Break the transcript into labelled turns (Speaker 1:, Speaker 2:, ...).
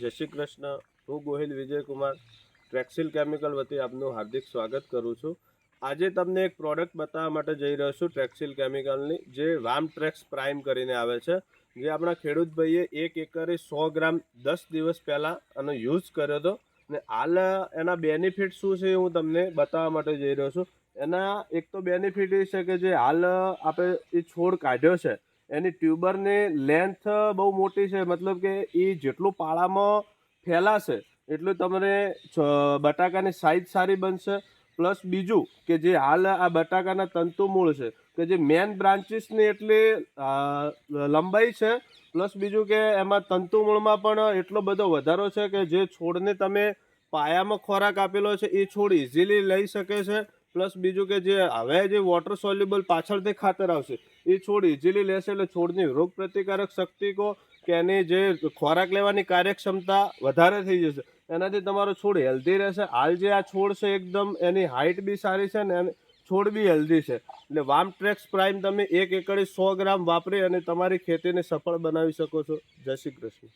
Speaker 1: જય શ્રી કૃષ્ણ. હું ગોહિલ વિજયકુમાર ટ્રેક્સિલ કેમિકલ વતી આપનું હાર્દિક સ્વાગત કરું છું. આજે તમને એક પ્રોડક્ટ બતાવવા માટે જઈ રહ્યો છું ટ્રેક્સિલ કેમિકલની જે વામ ટ્રેક્સ પ્રાઇમ કરીને આવે છે. જે આપણા ખેડૂત ભાઈએ એક એકરે સો ગ્રામ દસ દિવસ પહેલાં આનો યુઝ કર્યો હતો. ને હાલ એના બેનિફિટ શું છે હું તમને બતાવવા માટે જઈ રહ્યો છું. એના એક તો બેનિફિટ એ છે કે જે હાલ આપણે એ છોડ કાઢ્યો છે. એની ટ્યુબરની લેન્થ બહુ મોટી છે. મતલબ કે એ જેટલું પાળામાં ફેલાશે, એટલું તમને બટાકાની સાઈઝ સારી બનશે. પ્લસ બીજું કે જે હાલ આ બટાકાના તંતુ મૂળ છે, કે જે મેન બ્રાન્ચીસની એટલી લંબાઈ છે. પ્લસ બીજું કે એમાં તંતુ મૂળમાં પણ એટલો બધો વધારો છે કે જે છોડને તમે પાયામાં ખોરાક આપેલો છે, એ છોડ ઇઝીલી લઈ શકે છે. પ્લસ બીજું કે જે હવે જે વોટર સોલ્યુબલ પાછળથી ખાતર આવશે, એ છોડ ઇઝીલી લેશે એટલે છોડની રોગ પ્રતિકારક શક્તિ કો કે એની જે ખોરાક લેવાની કાર્યક્ષમતા વધારે થઈ જશે. એનાથી તમારો છોડ હેલ્ધી રહેશે. હાલ જે આ છોડ છે એકદમ એની હાઇટ બી સારી છે ને છોડ બી હેલ્ધી છે. એટલે વામ ટ્રેક્સ પ્રાઇમ તમે એક એકડે સો ગ્રામ વાપરી અને તમારી ખેતીને સફળ બનાવી શકો છો. જય શ્રી કૃષ્ણ.